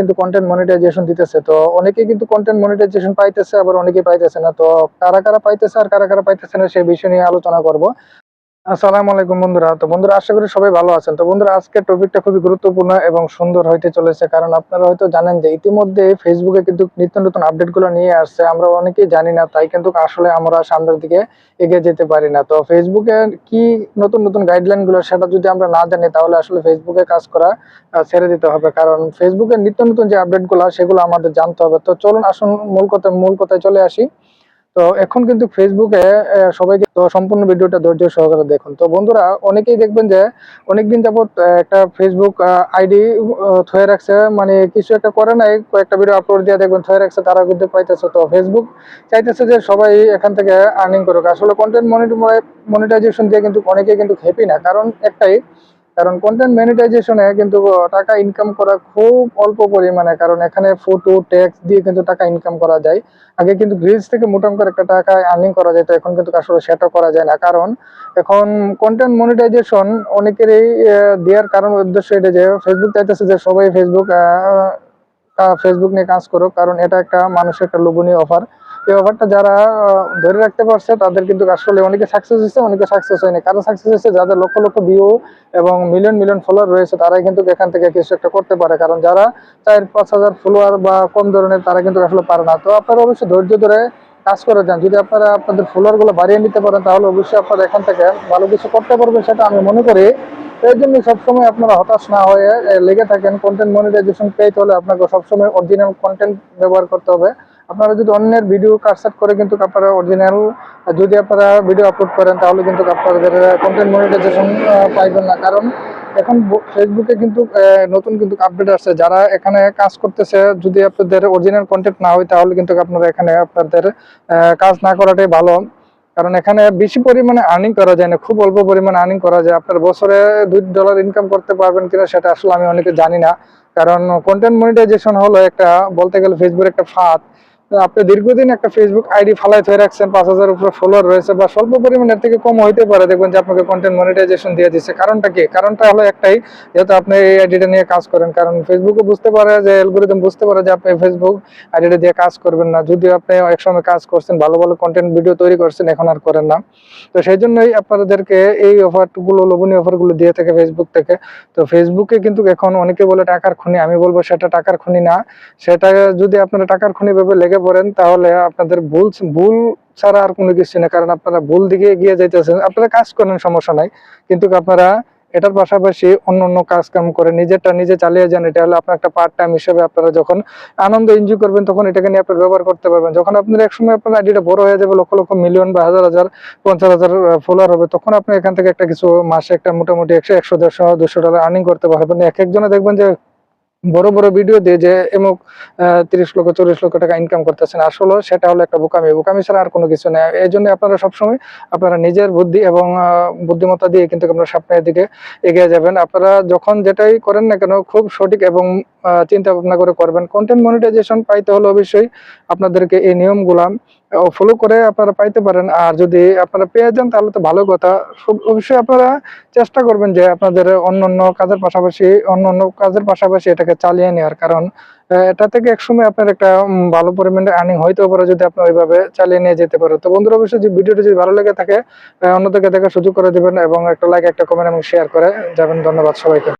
কিন্তু content monetization দিতেছে। তো অনেকে কিন্তু কন্টেন্ট মনিটাইজেশন পাইতেছে, আবার অনেকে পাইতেছে না। তো কারা কারা পাইতেছে আর কারা কারা পাইতেছে না সেই বিষয় নিয়ে আলোচনা করব। আসসালামু আলাইকুম বন্ধুরা। তো বন্ধুরা, আশা করি সবাই ভালো আছেন। তো বন্ধুরা, আজকের টপিকটা খুবই গুরুত্বপূর্ণ এবং সুন্দর হইতে চলেছে, কারণ আপনারা হয়তো জানেন যে ইতিমধ্যে ফেসবুকে কিন্তু নিত্য নতুন আপডেটগুলো নিয়ে আসছে। আমরা অনেকেই জানি না, তাই কিন্তু আসলে আমরা সামনের দিকে এগিয়ে যেতে পারি না। তো ফেসবুকে কি নতুন নতুন গাইডলাইনগুলো সেটা যদি আমরা না জানি, তাহলে আসলে ফেসবুকে কাজ করা ছেড়ে দিতে হবে। কারণ ফেসবুকে নিত্য নতুন যে আপডেটগুলো সেগুলো আমাদের জানতে হবে। তো চলুন, আসুন, মূল কথা, মূল কথায় চলে আসি। তো এখন কিন্তু ফেসবুকে সবাইকে সম্পূর্ণ ভিডিওটা ধৈর্য সহকারে দেখুন। তো বন্ধুরা, অনেকেই দেখবেন যে অনেকদিন যাবত একটা ফেসবুক আইডি থয়ে রাখছে। মানে কিছু একটা করে নাই, কয়েকটা ভিডিও আপলোড দিয়ে দেখবেন থয়ে রাখছে, তারা কিন্তু পাইতেছে। তো ফেসবুক চাইতেছে যে সবাই এখান থেকে আর্নিং করুক। আসলে কন্টেন্ট মনিটাইজেশন দিয়ে কিন্তু অনেকেই কিন্তু হ্যাপি না। কারণ একটাই কারণ কন্টেন্ট মনিটাইজেশনে কিন্তু টাকা ইনকাম করা খুব অল্প পরিমাণে, কারণ এখানে ফটো ট্যাক্স দিয়ে কিন্তু টাকা ইনকাম করা যায়। আগে কিন্তু রিলস থেকে মোটাম করে একটা টাকা আর্নিং করা যেত, এখন কিন্তু আসলে সেটা করা যায় না। কারণ এখন কন্টেন্ট মনিটাইজেশন অনেকেরই দেওয়ার কারণ উদ্দেশ্য এটা যে ফেসবুক চাইতেছে যে সবাই ফেসবুক ফেসবুক নিয়ে কাজ করুক, কারণ এটা একটা মানুষের একটা লোভনীয় অফার এই ব্যাপারটা যারা ধরে রাখতে পারছে, তাদের কিন্তু আসলে অনেকে সাকসেস হয়েছে, অনেকে সাকসেস হয়নি। কারও সাকসেস হয়েছে যাদের লক্ষ লক্ষ ভিউ এবং মিলিয়ন মিলিয়ন ফলোয়ার রয়েছে, তারাই কিন্তু এখান থেকে কিছু একটা করতে পারে। কারণ যারা চার, পাঁচ হাজার ফলোয়ার বা কম ধরনের, তারা কিন্তু আসলে পারে না। তো আপনারা অবশ্যই ধৈর্য ধরে কাজ করে যান। যদি আপনারা আপনাদের ফলোয়ারগুলো বাড়িয়ে নিতে পারেন, তাহলে অবশ্যই আপনারা এখান থেকে ভালো কিছু করতে পারবেন, সেটা আমি মনে করি। এই জন্য সবসময় আপনারা হতাশ না হয়ে লেগে থাকেন। কন্টেন্ট মনিটাইজেশন পেতে হলে আপনাকে সবসময় অরিজিনাল কন্টেন্ট ব্যবহার করতে হবে। আপনারা যদি অন্যের ভিডিও কাটসাট করে কিন্তু আপনারা অরিজিনাল যদি আপনারা ভিডিও আপলোড করেন, তাহলে কিন্তু আপনাদের কন্টেন্ট মনিটাইজেশন পাইবেন না। কারণ এখন ফেসবুকে কিন্তু নতুন কিন্তু আপডেট আসছে। যারা এখানে কাজ করতেছে, যদি আপনাদের অরিজিনাল কন্টেন্ট না হয়, তাহলে কিন্তু আপনারা এখানে আপনাদের কাজ না করাটাই ভালো। কারণ এখানে বেশি পরিমাণে আর্নিং করা যায় না, খুব অল্প পরিমাণে আর্নিং করা যায়। আপনার বছরে দুই ডলার ইনকাম করতে পারবেন কিনা, সেটা আসলে আমি অনেকে জানি না। কারণ কন্টেন্ট মনিটাইজেশন হলো একটা, বলতে গেলে ফেসবুক একটা ফাঁদ। আপনি দীর্ঘদিন একটা ফেসবুক আইডি ফালাই ধরে রাখছেন, পাঁচ হাজার উপরে ফলোয়ার রয়েছে বা স্বল্প পরিমাণের থেকে কম হইতে পারে, দেখবেন যে আপনাকে কন্টেন্ট মনিটাইজেশন দিয়ে দিচ্ছে। কারণটা কি? কারণটা হলো একটাই, যেহেতু আপনি এই আইডিটা নিয়ে কাজ করেন, কারণ ফেসবুকও বুঝতে পারে যে অ্যালগোরিদম বুঝতে পারে যে আপনি ফেসবুক আইডিটা দিয়ে কাজ করবেন না। যদিও আপনি একসময় কাজ করছেন, ভালো ভালো কন্টেন্ট ভিডিও তৈরি করছেন, এখন আর করেন না। তো সেই জন্যই আপনাদেরকে এই অফারগুলো লোভনীয় অফারগুলো দিয়ে থাকে ফেসবুক থেকে। তো ফেসবুকে কিন্তু এখন অনেকে বলে টাকার খুনি, আমি বলব সেটা টাকার খুনি না। সেটা যদি আপনারা টাকার খনি ভাবে লেগে পড়েন, তাহলে আপনাদের ভুল ভুল ছাড়া আর কোনো কিছু না কারণ আপনারা ভুল দিকে এগিয়ে যাইতেছেন। আপনারা কাজ করেন, সমস্যা নাই। কিন্তু আপনারা এটার পাশাপাশি অন্য অন্য কাজ কাম করে নিজেরটা নিজে চালিয়ে যান, এটা হলো আপনার একটা পার্ট টাইম হিসেবে আপনারা যখন আনন্দ এনজয় করবেন, তখন এটাকে নিয়ে আপনার ব্যবহার করতে পারবেন। যখন আপনার একসময় আপনার আইডিটা বড় হয়ে যাবে, লক্ষ লক্ষ মিলিয়ন বা হাজার হাজার, পঞ্চাশ হাজার ফলোয়ার হবে, তখন আপনি এখান থেকে একটা কিছু মাসে একটা মোটামুটি একশো একশো, দেড়শো, দুশো ডলার আর্নিং করতে পারবেন। এক একজনে দেখবেন যে বড় বড় ভিডিও দিয়ে যে এমুক তিরিশ লক্ষ, চল্লিশ লক্ষ টাকা ইনকাম করতেছেন, আসলে সেটা হলো একটা বোকামি। বোকামি ছাড়া আর কোনো কিছু নেই। এই জন্য আপনারা সবসময় আপনারা নিজের বুদ্ধি এবং বুদ্ধিমত্তা দিয়ে কিন্তু আপনারা সামনের দিকে এগিয়ে যাবেন। আপনারা যখন যেটাই করেন না কেন, খুব সঠিক এবং চিন্তা ভাবনা করে করবেন। কন্টেন্ট মনিটাইজেশন পাইতে হলে অবশ্যই আপনাদেরকে এই নিয়মগুলা ফলো করে আপনারা পাইতে পারেন। আর যদি আপনারা পেয়ে যান, তাহলে তো ভালো কথা। অবশ্যই আপনারা চেষ্টা করবেন যে আপনাদের অন্য অন্য কাজের পাশাপাশি অন্য অন্য কাজের পাশাপাশি এটাকে চালিয়ে নেওয়ার। কারণ এটা থেকে একসময় আপনার একটা ভালো পরিমাণে আর্নিং হইতেও পারে যদি আপনি ওইভাবে চালিয়ে নিয়ে যেতে পারেন। তো বন্ধুরা, অবশ্যই যে ভিডিওটি যদি ভালো লেগে থাকে অন্যদেরকে দেখার সুযোগ করে দিবেন এবং একটা লাইক একটা কমেন্ট এবং শেয়ার করে যাবেন। ধন্যবাদ সবাইকে।